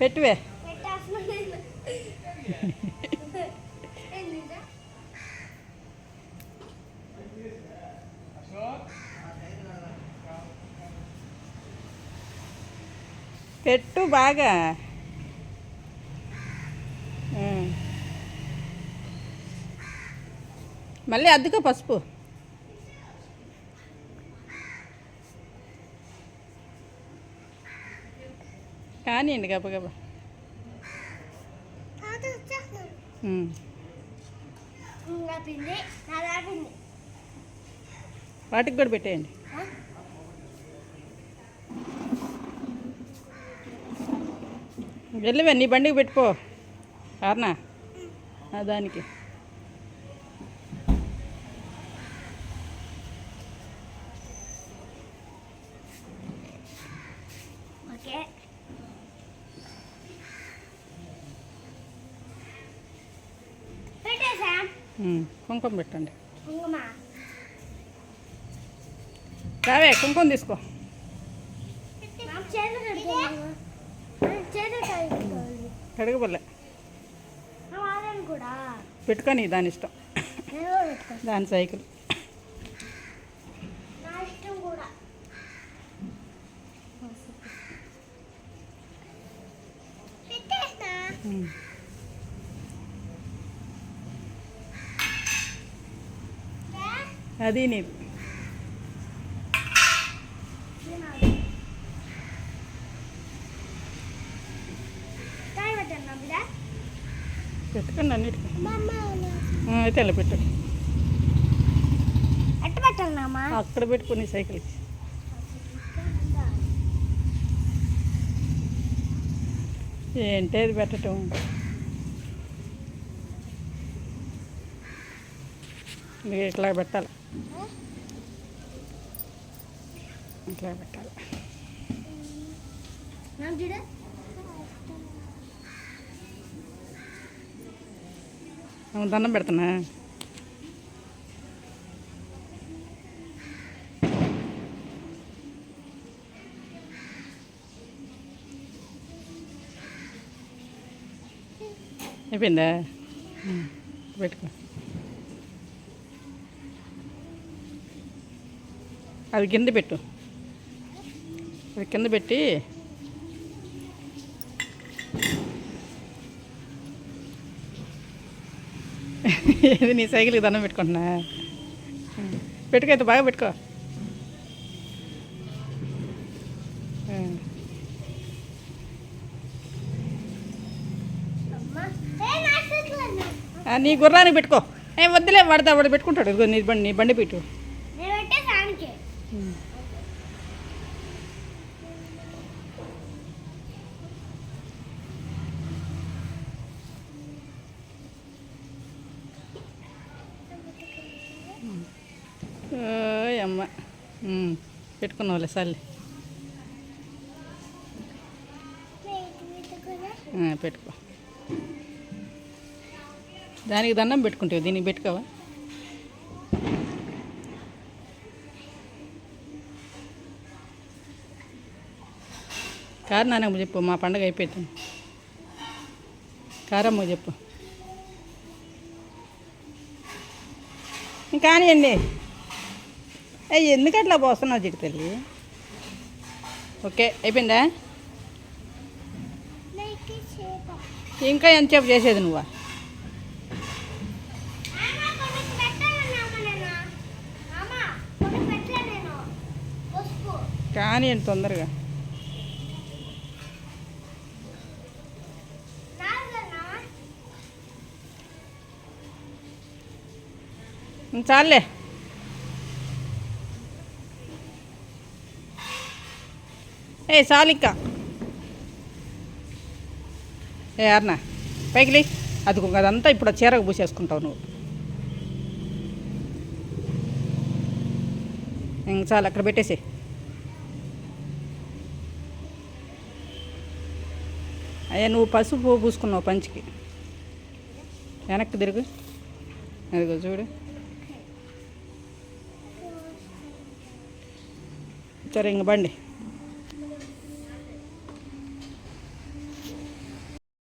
పెట్టువే. పెట్టు బాగా. మళ్ళీ అద్దుకో పసుపు. కానివ్వండి గబ ఉమ్. వాటికి కూడా పెట్టేయండి. వెళ్ళివే నీ బండికి పెట్టుకో. కారణా దానికి ఓకే పెట్టేసాం ఉమ్, కుంకుమ పెట్టండి. రావే కుంకుమ తీసుకో. కడగబోలే పెట్టుకొని దాని ఇష్టం. దాని సైకిల్ నా ఇష్టం కూడా పెట్టేస్తా ఉమ్. అది నీ పెట్టుకోండి అన్నిటికీ. అయితే అలా పెట్టు. అక్కడ పెట్టుకుని సైకిల్కి ఏంటి అది పెట్టడం ఇట్లా పెట్టాలి. ఇట్లా పెట్టాలి. దండం పెడుతున్నా. అయిపోయిందా? పెట్టుకో. అది కింద పెట్టు. అది కింద పెట్టి ఏది నీ సైకిల్కి దండం పెట్టుకుంటున్నా? పెట్టుకో అయితే బాగా పెట్టుకో. నీ గుర్రానికి పెట్టుకో. ఏం వద్దులే వాడితే వాడు పెట్టుకుంటాడు. ఇదిగో నీ బండి నీ బండి పెట్టు అమ్మ. ఉమ్, పెట్టుకున్నావులే సర్లే. పెట్టుకో. దానికి దండం పెట్టుకుంటావు దీనికి పెట్టుకోవా? కారణానమ్మ చెప్పు మా పండగ అయిపోతుంది కారమ్మ చెప్పు. కానివ్వండి అయ్యి ఎందుకు అట్లా పోస్తున్నావు చిటి తల్లి? ఓకే అయిపోయిందా? ఇంకా ఎంతసేపు చేసేది నువ్వా? కానివ్వండి తొందరగా ఇంక చాలే. ఏ చాలిక్క. ఏ అన్న పైకి అది అదంతా ఇప్పుడు చీరకు పూసేసుకుంటావు నువ్వు. ఇంక చాలు అక్కడ పెట్టేసి అయ్యా నువ్వు పసుపు పూసుకున్నావు పంచికి. వెనక్కి తిరుగు. అదిగో చూడు. సరే ఇంక బండి.